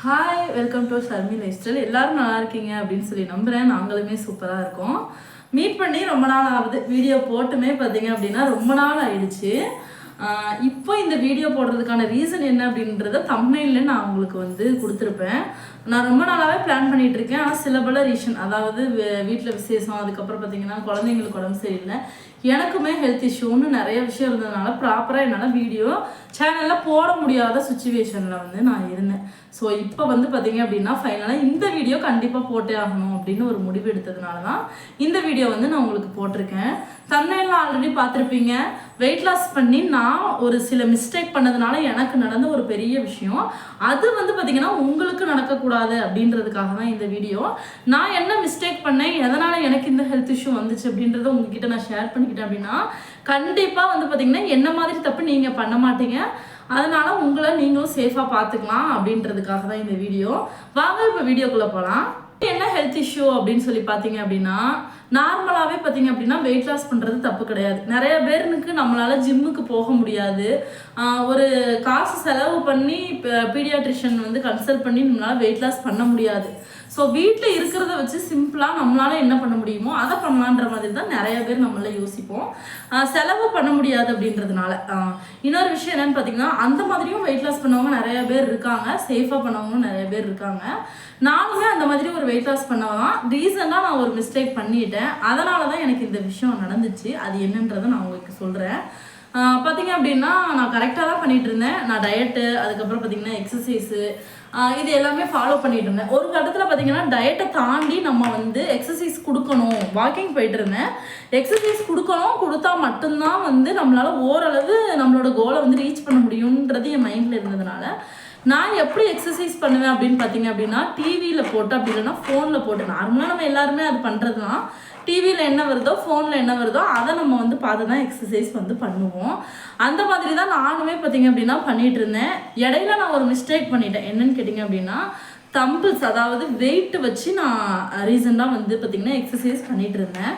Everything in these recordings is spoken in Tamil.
Hi welcome to Sharmi lifestyle எல்லாரும் நல்லா இருக்கீங்க அப்படின்னு சொல்லி நம்புகிறேன் நாங்களுமே சூப்பராக இருக்கோம். மீட் பண்ணி ரொம்ப நாள் ஆகுது. வீடியோ போட்டுமே பார்த்தீங்க அப்படின்னா ரொம்ப நாள் ஆயிடுச்சு. இப்போ இந்த வீடியோ போடுறதுக்கான ரீசன் என்ன அப்படின்றத தமிழ்ல நான் உங்களுக்கு வந்து கொடுத்துருப்பேன். நான் ரொம்ப நாளாகவே பிளான் பண்ணிட்டு இருக்கேன். ஆனால் சில பல ரீசன் அதாவது வீட்டில் விசேஷம் அதுக்கப்புறம் பார்த்தீங்கன்னா குழந்தைங்களுக்கு உடம்பு சரியில்லை. எனக்குமே ஹெல்த் இஷ்யூன்னு நிறைய விஷயம் இருந்ததுனால ப்ராப்பராக என்னால் வீடியோ சேனலில் போட முடியாத சுச்சுவேஷனில் வந்து நான் இருந்தேன். ஸோ இப்போ வந்து பார்த்தீங்க அப்படின்னா ஃபைனலாக இந்த வீடியோ கண்டிப்பாக போட்டே ஆகணும் அப்படின்னு ஒரு முடிவு எடுத்ததுனால தான் இந்த வீடியோ வந்து நான் உங்களுக்கு போட்டிருக்கேன். தன்னையெல்லாம் ஆல்ரெடி பார்த்துருப்பீங்க. வெயிட் லாஸ் பண்ணி நான் ஒரு சில மிஸ்டேக் பண்ணதுனால எனக்கு நடந்த ஒரு பெரிய விஷயம். அது வந்து பார்த்தீங்கன்னா உங்களுக்கு நடக்கக்கூடாது அப்படின்றதுக்காக தான் இந்த வீடியோ நான் என்ன மிஸ்டேக் பண்ணேன்? எதனால் விஷயம் இஷ்யூ வந்துச்சு அப்படின்றத உங்ககிட்ட நான் ஷேர் பண்ணிக்கிட்டேன் அப்படின்னா கண்டிப்பாக வந்து பார்த்தீங்கன்னா என்ன மாதிரி தப்பு நீங்கள் பண்ண மாட்டீங்க. அதனால உங்களை நீங்களும் சேஃபாக பார்த்துக்கலாம் அப்படின்றதுக்காக தான் இந்த வீடியோ. வாங்க இப்போ வீடியோக்குள்ளே போகலாம் என்ன ஹெல்த் இஷ்யூ அப்படின்னு சொல்லி பார்த்தீங்க அப்படின்னா நார்மலாகவே பார்த்தீங்க அப்படின்னா வெயிட் லாஸ் பண்ணுறது தப்பு கிடையாது. நிறைய பேருக்கு நம்மளால் ஜிம்முக்கு போக முடியாது. ஒரு காசு செலவு பண்ணி பீடியாட்ரிஷியன் வந்து கன்சல்ட் பண்ணி நம்மளால் வெயிட் லாஸ் பண்ண முடியாது. ஸோ வீட்டில் இருக்கிறத வச்சு சிம்பிளாக நம்மளால என்ன பண்ண முடியுமோ அதை பண்ணலான்ற மாதிரி தான் நிறைய பேர் நம்மள யோசிப்போம். செலவு பண்ண முடியாது அப்படின்றதுனால. இன்னொரு விஷயம் என்னன்னு பார்த்தீங்கன்னா அந்த மாதிரியும் வெயிட் லாஸ் பண்ணவங்க நிறைய பேர் இருக்காங்க. சேஃபாக பண்ணவங்களும் நிறைய பேர் இருக்காங்க. நானுமே அந்த மாதிரி ஒரு வெயிட் லாஸ் பண்ணவன் ரீசெண்டாக நான் ஒரு மிஸ்டேக் பண்ணிட்டேன். அதனால தான் எனக்கு இந்த விஷயம் நடந்துச்சு. அது என்னன்றதை நான் உங்களுக்கு சொல்கிறேன் பார்த்தீங்க அப்படின்னா நான் கரெக்டாக தான் பண்ணிட்டு இருந்தேன் நான் டயட்டு அதுக்கப்புறம் பார்த்தீங்கன்னா எக்ஸசைஸு இது எல்லாமே ஃபாலோ பண்ணிட்டு இருந்தேன் ஒரு கட்டத்தில் பார்த்தீங்கன்னா டயட்டை தாண்டி நம்ம வந்து எக்ஸசைஸ் கொடுக்கணும். வாக்கிங் போயிட்டு இருந்தேன் எக்ஸசைஸ் கொடுக்கணும் கொடுத்தா மட்டும்தான் வந்து நம்மளால் ஓரளவு நம்மளோட கோலை வந்து ரீச் பண்ண முடியுன்றது என் மைண்டில் இருந்ததுனால நான் எப்படி எக்ஸசைஸ் பண்ணுவேன் அப்படின்னு பார்த்தீங்க அப்படின்னா டிவியில் போட்டு அப்படி இல்லைன்னா ஃபோனில் போட்டு. நார்மலாக நம்ம எல்லாருமே அது பண்ணுறது தான் டிவியில் என்ன வருதோ ஃபோனில் என்ன வருதோ அதை நம்ம வந்து பார்த்து தான் எக்ஸசைஸ் வந்து பண்ணுவோம். அந்த மாதிரி தான் நானுமே பார்த்தீங்க அப்படின்னா பண்ணிகிட்டு இருந்தேன். இடையில நான் ஒரு மிஸ்டேக் பண்ணிட்டேன். என்னன்னு கேட்டிங்க அப்படின்னா தம்பிள்ஸ் அதாவது வெயிட் வச்சு நான் ரீசெண்டாக வந்து பார்த்திங்கன்னா எக்ஸசைஸ் பண்ணிகிட்டு இருந்தேன்.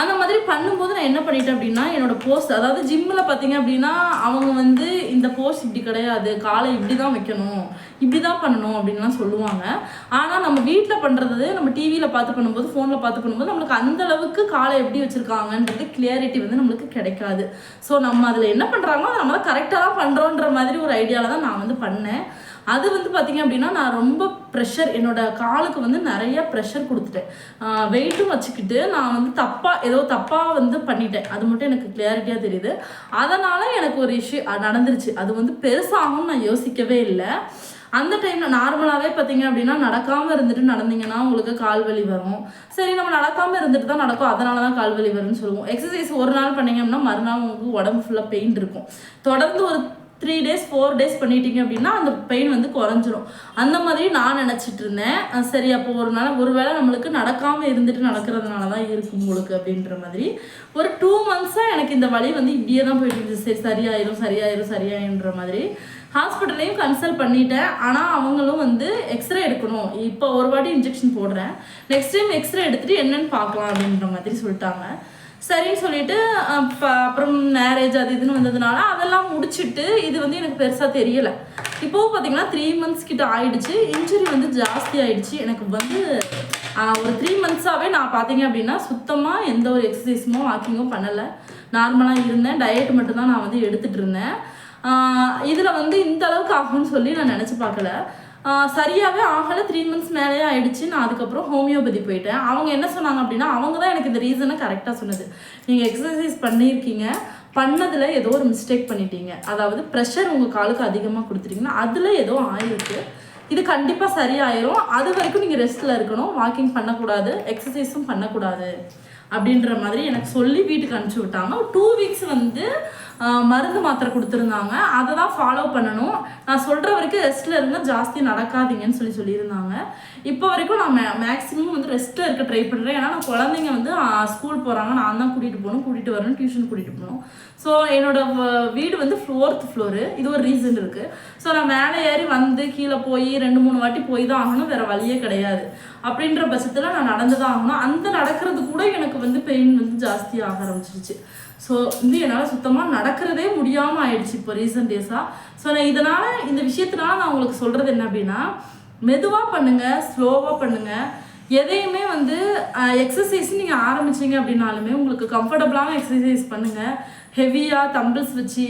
அந்த மாதிரி பண்ணும்போது நான் என்ன பண்ணிட்டேன் அப்படின்னா என்னோட போஸ்ட் அதாவது ஜிம்மில் பார்த்தீங்க அப்படின்னா அவங்க வந்து இந்த போஸ்ட் இப்படி கிடையாது காலை இப்படி தான் வைக்கணும் இப்படி தான் பண்ணணும் அப்படின்லாம் சொல்லுவாங்க. ஆனால் நம்ம வீட்டில் பண்ணுறது நம்ம டிவியில் பார்த்து பண்ணும்போது ஃபோனில் பார்த்து பண்ணும்போது நம்மளுக்கு அந்த அளவுக்கு காலை எப்படி வச்சுருக்காங்கன்றது கிளியாரிட்டி வந்து நம்மளுக்கு கிடைக்காது. ஸோ நம்ம அதில் என்ன பண்ணுறாங்களோ அதை நம்ம கரெக்டாக தான் பண்ணுறோன்ற மாதிரி ஒரு ஐடியாவில் தான் நான் வந்து பண்ணேன். அது வந்து பார்த்தீங்க அப்படின்னா நான் ரொம்ப ப்ரெஷர் என்னோட காலுக்கு வந்து நிறைய ப்ரெஷர் கொடுத்துட்டேன். வெயிட்டும் வச்சுக்கிட்டு நான் வந்து தப்பாக ஏதோ தப்பாக வந்து பண்ணிட்டேன். அது மட்டும் எனக்கு கிளியாரிட்டியாக தெரியுது. அதனால் எனக்கு ஒரு இஷ்யூ நடந்துருச்சு. அது வந்து பெருசாகும்னு நான் யோசிக்கவே இல்லை. அந்த டைமில் நார்மலாகவே பார்த்தீங்க அப்படின்னா நடக்காமல் இருந்துட்டு நடந்தீங்கன்னா உங்களுக்கு கால் வலி வரும். சரி நம்ம நடக்காமல் இருந்துட்டு தான் நடக்கும். அதனால தான் கால் வலி வரும்னு சொல்லுவோம். எக்ஸசைஸ் ஒரு நாள் பண்ணீங்க அப்படின்னா மறுநாள் உங்களுக்கு உடம்பு ஃபுல்லாக பெயின் இருக்கும். தொடர்ந்து ஒரு த்ரீ டேஸ் ஃபோர் டேஸ் பண்ணிட்டீங்க அப்படின்னா அந்த பெயின் வந்து குறைஞ்சிரும். அந்த மாதிரி நான் நினச்சிட்டு இருந்தேன். சரி அப்போ ஒரு நாள் ஒருவேளை நம்மளுக்கு நடக்காமல் இருந்துட்டு நடக்கிறதுனால தான் இருக்கும் உங்களுக்கு அப்படின்ற மாதிரி. ஒரு டூ மந்த்ஸாக எனக்கு இந்த வலி வந்து இப்படியே தான் போயிட்டு இருந்துச்சு. சரி சரியாயிரும் சரியாயிரும் சரியாயின்ற மாதிரி. ஹாஸ்பிட்டல்லையும் கன்சல்ட் பண்ணிட்டேன். ஆனால் அவங்களும் வந்து எக்ஸ்ரே எடுக்கணும். இப்போ ஒரு வாட்டி இன்ஜெக்ஷன் போடுறேன். நெக்ஸ்ட் டைம் எக்ஸ்ரே எடுத்துகிட்டு என்னன்னு பார்க்கலாம் அப்படின்ற மாதிரி சொல்லிட்டாங்க. சரின்னு சொல்லிட்டு அப்புறம் மேரேஜ் அது இதுன்னு வந்ததுனால அதெல்லாம் முடிச்சிட்டு இது வந்து எனக்கு பெருசாக தெரியலை. இப்போவும் பார்த்தீங்கன்னா த்ரீ மந்த்ஸ் கிட்ட ஆயிடுச்சு. இன்ஜுரி வந்து ஜாஸ்தி ஆயிடுச்சு. எனக்கு வந்து ஒரு த்ரீ மந்த்ஸாகவே நான் பார்த்தீங்க அப்படின்னா சுத்தமாக எந்த ஒரு எக்ஸசைஸுமோ வாக்கிங்கும் பண்ணலை. நார்மலாக இருந்தேன். டயட் மட்டும்தான் நான் வந்து எடுத்துகிட்டு இருந்தேன். இதில் வந்து இந்த அளவுக்கு ஆகும்னு சொல்லி நான் நினச்சி பார்க்கல. சரியாகவே ஆகலை. த்ரீ மந்த்ஸ் மேலேயே ஆயிடுச்சு. நான் அதுக்கப்புறம் ஹோமியோபதி போயிட்டேன். அவங்க என்ன சொன்னாங்க அப்படின்னா அவங்க தான் எனக்கு இந்த ரீசனை கரெக்டாக சொன்னது. நீங்கள் எக்ஸசைஸ் பண்ணியிருக்கீங்க. பண்ணதில் ஏதோ ஒரு மிஸ்டேக் பண்ணிட்டீங்க. அதாவது ப்ரெஷர் உங்கள் காலுக்கு அதிகமாக கொடுத்துட்டீங்கன்னா அதில் ஏதோ ஆயிருக்கு. இது கண்டிப்பாக சரியாயிரும். அது வரைக்கும் நீங்கள் ரெஸ்ட்டில் இருக்கணும். வாக்கிங் பண்ணக்கூடாது. எக்ஸசைஸும் பண்ணக்கூடாது. அப்படின்ற மாதிரி எனக்கு சொல்லி வீட்டுக்கு அனுப்பிச்சி விட்டாங்க. டூ வீக்ஸ் வந்து மருந்து மாத்திரை கொடுத்துருந்தாங்க. அதை தான் ஃபாலோ பண்ணணும். நான் சொல்கிற வரைக்கும் ரெஸ்ட்டில் இருந்தால் ஜாஸ்தி நடக்காதீங்கன்னு சொல்லி சொல்லியிருந்தாங்க. இப்போ வரைக்கும் நான் மே மேக்ஸிமம் வந்து ரெஸ்ட்டில் இருக்க ட்ரை பண்ணுறேன் ஏன்னா நான் குழந்தைங்க வந்து ஸ்கூல் போகிறாங்க நான் தான் கூட்டிகிட்டு போகணும். கூட்டிகிட்டு வரணும் டியூஷன் கூட்டிகிட்டு போகணும். ஸோ என்னோட வீடு வந்து ஃபோர்த் ஃப்ளோரு இது ஒரு ரீசன் இருக்குது ஸோ நான் மேலே ஏறி வந்து கீழே போய் ரெண்டு மூணு வாட்டி போய் தான் ஆகணும் வேறு வழியே கிடையாது. அப்படின்ற பட்சத்தில் நான் நடந்து தான் ஆகணும். அந்த நடக்கிறது கூட எனக்கு வந்து பெயின் வந்து ஜாஸ்தி ஆக ஆரம்பிச்சிருச்சு. ஸோ வந்து என்னால் சுத்தமாக நடக்கிறதே முடியாமல் ஆயிடுச்சு இப்போ ரீசன்ட் டேஸாக ஸோ நான் இதனால் இந்த விஷயத்தினால நான் உங்களுக்கு சொல்கிறது என்ன அப்படின்னா மெதுவாக பண்ணுங்கள் ஸ்லோவாக பண்ணுங்கள் எதையுமே வந்து எக்ஸசைஸ் நீங்கள் ஆரம்பிச்சிங்க அப்படின்னாலுமே உங்களுக்கு கம்ஃபர்டபுளான எக்ஸசைஸ் பண்ணுங்கள் ஹெவியாக தம்பிள்ஸ் வச்சு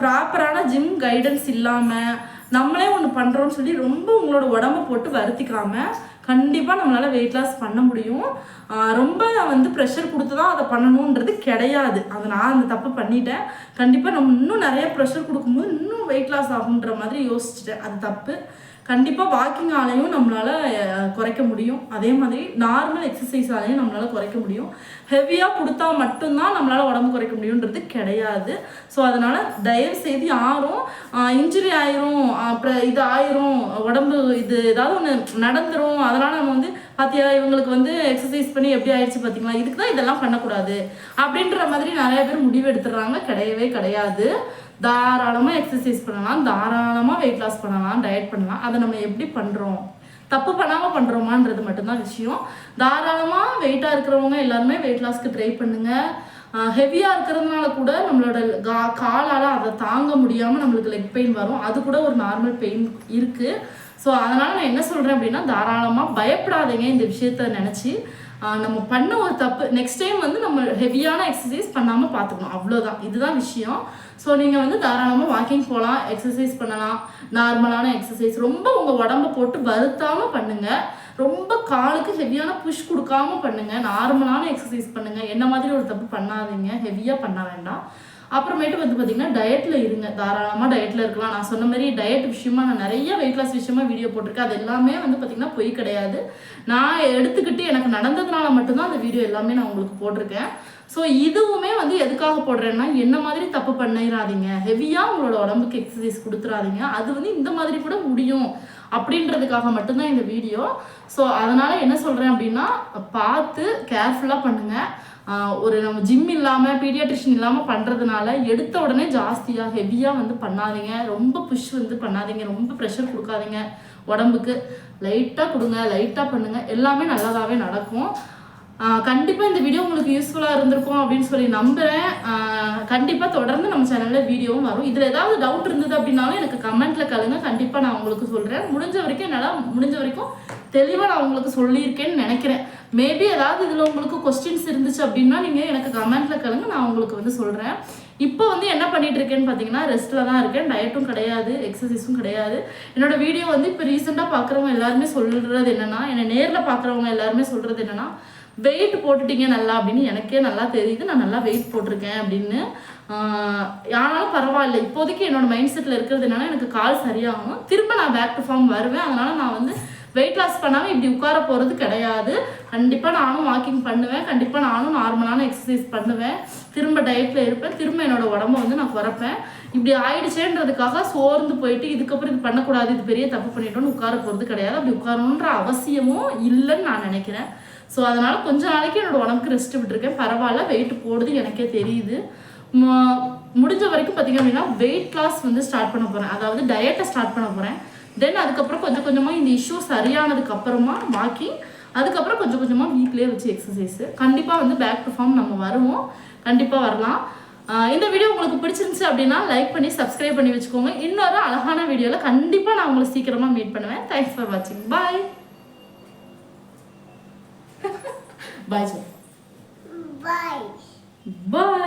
ப்ராப்பரான ஜிம் கைடன்ஸ் இல்லாமல் நம்மளே ஒன்று பண்ணுறோம்னு சொல்லி ரொம்ப உங்களோட உடம்ப போட்டு வருத்திக்காமல் கண்டிப்பாக நம்மளால் வெயிட் லாஸ் பண்ண முடியும். ரொம்ப வந்து ப்ரெஷர் கொடுத்து தான் அதை பண்ணணுன்றது கிடையாது. அதை நான் அந்த தப்பு பண்ணிட்டேன். கண்டிப்பாக நம்ம இன்னும் நிறைய ப்ரெஷர் கொடுக்கும்போது இன்னும் வெயிட் லாஸ் ஆகுன்ற மாதிரி யோசிச்சிட்டேன். அது தப்பு. கண்டிப்பாக வாக்கிங் ஆலையும் நம்மளால் குறைக்க முடியும். அதே மாதிரி நார்மல் எக்ஸசைஸ் ஆலையும் நம்மளால் குறைக்க முடியும். ஹெவியாக கொடுத்தா மட்டும்தான் நம்மளால் உடம்பு குறைக்க முடியுன்றது கிடையாது. ஸோ அதனால் தயவு செய்து யாரும் இன்ஜுரி ஆயிரும் அப்புறம் இது ஆயிரும் உடம்பு இது ஏதாவது ஒன்று நடந்துடும் அதனால் நம்ம வந்து பாத்தியா இவங்களுக்கு வந்து எக்ஸசைஸ் பண்ணி எப்படி ஆயிடுச்சு பார்த்தீங்களா இதுக்கு தான் இதெல்லாம் பண்ணக்கூடாது. அப்படின்ற மாதிரி நிறைய பேர் முடிவு எடுத்துடுறாங்க. கிடையவே கிடையாது. தாராளமாக எக்ஸசைஸ் பண்ணலாம். தாராளமாக வெயிட் லாஸ் பண்ணலாம். டயட் பண்ணலாம். அதை நம்ம எப்படி பண்ணுறோம் தப்பு பண்ணாமல் பண்ணுறோமான்றது மட்டும்தான் விஷயம். தாராளமாக வெயிட்டாக இருக்கிறவங்க எல்லாருமே வெயிட் லாஸ்க்கு ட்ரை பண்ணுங்கள் ஹெவியாக இருக்கிறதுனால கூட நம்மளோட கா காலால் அதை தாங்க முடியாமல் நம்மளுக்கு லெக் பெயின் வரும். அது கூட ஒரு நார்மல் பெயின் இருக்குது ஸோ அதனால் நான் என்ன சொல்கிறேன் அப்படின்னா தாராளமாக பயப்படாதீங்க இந்த விஷயத்த நினச்சி. நம்ம பண்ண ஒரு தப்பு நெக்ஸ்ட் டைம் வந்து நம்ம ஹெவியான எக்ஸசைஸ் பண்ணாமல் பார்த்துக்கணும் அவ்வளோதான் இதுதான் விஷயம். ஸோ நீங்கள் வந்து தாராளமாக வாக்கிங் போகலாம் எக்ஸசைஸ் பண்ணலாம். நார்மலான எக்ஸசைஸ் ரொம்ப உங்கள் உடம்ப போட்டு வருத்தாமல் பண்ணுங்கள் ரொம்ப காலுக்கு ஹெவியான புஷ் கொடுக்காம பண்ணுங்கள் நார்மலான எக்ஸசைஸ் பண்ணுங்கள் என்ன மாதிரி ஒரு தப்பு பண்ணாதீங்க. ஹெவியாக பண்ண வேண்டாம். அப்புறமேட்டு வந்து பார்த்தீங்கன்னா டயட்டில் இருங்க. தாராளமாக டயட்டில் இருக்கலாம். நான் சொன்ன மாதிரி டயட் விஷயமா நான் நிறைய வெயிட் லாஸ் விஷயமா வீடியோ போட்டிருக்கேன். அது எல்லாமே வந்து பார்த்தீங்கன்னா பொய் கிடையாது. நான் எடுத்துக்கிட்டு எனக்கு நடந்ததுனால மட்டும்தான் அந்த வீடியோ எல்லாமே நான் உங்களுக்கு போட்டிருக்கேன். ஸோ இதுவுமே வந்து எதுக்காக போடுறேன்னா என்ன மாதிரி தப்பு பண்ணிடாதீங்க ஹெவியாக உங்களோட உடம்புக்கு எக்ஸசைஸ் கொடுத்துறாதீங்க. அது வந்து இந்த மாதிரி கூட முடியும் அப்படின்றதுக்காக மட்டும்தான் இந்த வீடியோ ஸோ அதனால் என்ன சொல்கிறேன் அப்படின்னா பார்த்து கேர்ஃபுல்லாக பண்ணுங்கள் ஒரு நம்ம ஜிம் இல்லாமல் பீடியாட்ரிஷன் இல்லாமல் பண்ணுறதுனால எடுத்த உடனே ஜாஸ்தியாக ஹெவியாக வந்து பண்ணாதீங்க. ரொம்ப புஷ் வந்து பண்ணாதீங்க. ரொம்ப ப்ரெஷர் கொடுக்காதீங்க உடம்புக்கு. லைட்டாக கொடுங்க லைட்டாக பண்ணுங்கள் எல்லாமே நல்லதாகவே நடக்கும். கண்டிப்பாக இந்த வீடியோ உங்களுக்கு யூஸ்ஃபுல்லாக இருந்திருக்கும் அப்படின்னு சொல்லி நம்புகிறேன் கண்டிப்பாக தொடர்ந்து நம்ம சேனலில் வீடியோவும் வரும். இதில் ஏதாவது டவுட் இருந்தது அப்படின்னாலும் எனக்கு கமெண்ட்டில் கழுங்க கண்டிப்பாக நான் உங்களுக்கு சொல்கிறேன் முடிஞ்ச வரைக்கும் என்னால் முடிஞ்ச வரைக்கும் தெளிவாக நான் உங்களுக்கு சொல்லியிருக்கேன்னு நினைக்கிறேன். மேபி ஏதாவது இதில் உங்களுக்கு கொஸ்டின்ஸ் இருந்துச்சு அப்படின்னா நீங்கள் எனக்கு கமெண்ட்டில் கழுங்க நான் உங்களுக்கு வந்து சொல்கிறேன் இப்போ வந்து என்ன பண்ணிட்டு இருக்கேன்னு பார்த்தீங்கன்னா ரெஸ்ட்டில் தான் இருக்கேன். டயட்டும் கிடையாது எக்ஸசைஸும் கிடையாது. என்னோட வீடியோ வந்து இப்போ ரீசெண்டாக பார்க்குறவங்க எல்லாருமே சொல்கிறது என்னென்னா என்னை நேரில் பார்க்குறவங்க எல்லாருமே சொல்கிறது என்னென்னா வெயிட் போட்டுட்டீங்க நல்லா அப்படின்னு எனக்கே நல்லா தெரியுது. நான் நல்லா வெயிட் போட்டிருக்கேன் அப்படின்னு ஆனாலும் பரவாயில்ல. இப்போதைக்கு என்னோட மைண்ட் செட்டில் இருக்கிறது என்னன்னா எனக்கு கால் சரியாகும். திரும்ப நான் பேக் டு ஃபார்ம் வருவேன். அதனால நான் வந்து வெயிட் லாஸ் பண்ணாமல் இப்படி உட்கார போகிறது கிடையாது. கண்டிப்பாக நானும் வாக்கிங் பண்ணுவேன். கண்டிப்பாக நானும் நார்மலான எக்ஸசைஸ் பண்ணுவேன். திரும்ப டயட்டில் இருப்பேன். திரும்ப என்னோட உடம்ப வந்து நான் குறைப்பேன். இப்படி ஆயிடுச்சேன்றதுக்காக சோர்ந்து போயிட்டு இதுக்கப்புறம் இது பண்ணக்கூடாது இது பெரிய தப்பு பண்ணிட்டோன்னு உட்கார போகிறது கிடையாது. அப்படி உட்காரணுன்ற அவசியமும் இல்லைன்னு நான் நினைக்கிறேன். ஸோ அதனால் கொஞ்ச நாளைக்கு என்னோட உடம்புக்கு ரெஸ்ட் விட்டுருக்கேன். பரவாயில்ல வெயிட் போடுறது எனக்கே தெரியுது. முடிஞ்ச வரைக்கும் பார்த்தீங்க அப்படின்னா வெயிட் லாஸ் வந்து ஸ்டார்ட் பண்ண போகிறேன் அதாவது டயட்டை ஸ்டார்ட் பண்ண போகிறேன் தென் அதுக்கப்புறம் கொஞ்சம் கொஞ்சமாக இந்த இஷ்யூ சரியானதுக்கு அப்புறமா வாக்கிங் அதுக்கப்புறம் கொஞ்சம் கொஞ்சமாக வீட்லேயே வச்சு எக்ஸசைஸு கண்டிப்பாக வந்து பேக் டு ஃபார்ம் நம்ம வருவோம். கண்டிப்பாக வரலாம். இந்த வீடியோ உங்களுக்கு பிடிச்சிருந்துச்சு அப்படின்னா லைக் பண்ணி சப்ஸ்கிரைப் பண்ணி வச்சுக்கோங்க. இன்னொரு அழகான வீடியோவில் கண்டிப்பாக நான் உங்களை சீக்கிரமாக மீட் பண்ணுவேன். தேங்க்ஸ் ஃபார் வாட்சிங் பாய் பாய் சார் Bye. பாய்